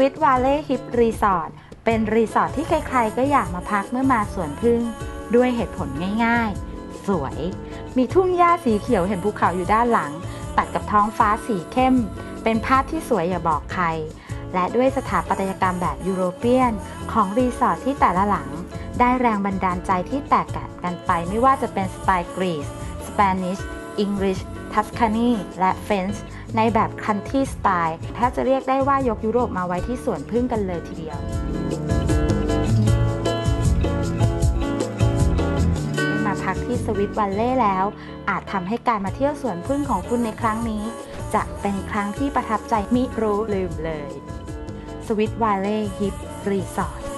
วิตวาเล่ฮิปรีสอร์ทเป็นรีสอร์ทที่ใครๆก็อยากมาพักเมื่อมาสวนพึ่ง ด้วยเหตุผลง่ายๆ สวย มีทุ่งหญ้าสีเขียวเห็นภูเขาอยู่ด้านหลัง ตัดกับท้องฟ้าสีเข้ม เป็นภาพที่สวยอย่าบอกใคร และด้วยสถาปัตยกรรมแบบยุโรเปียน ของรีสอร์ทที่แต่ละหลัง ได้แรงบันดาลใจที่แตกต่างกันไปไม่ว่าจะเป็นสไตล์กรีซสเปนิชอังกฤษ ทัสคานีและเฟนส์ในแบบคันทรีสไตล์แทบจะเรียกได้ว่ายกยุโรปมาไว้ที่สวนพึ่งกันเลยทีเดียวมาพักที่สวิตวัลเล่แล้ว อาจทำให้การมาเที่ยวสวนพึ่งของคุณในครั้งนี้ จะเป็นครั้งที่ประทับใจมิรู้ลืมเลย สวิตวัลเล่ฮิปรีสอร์ท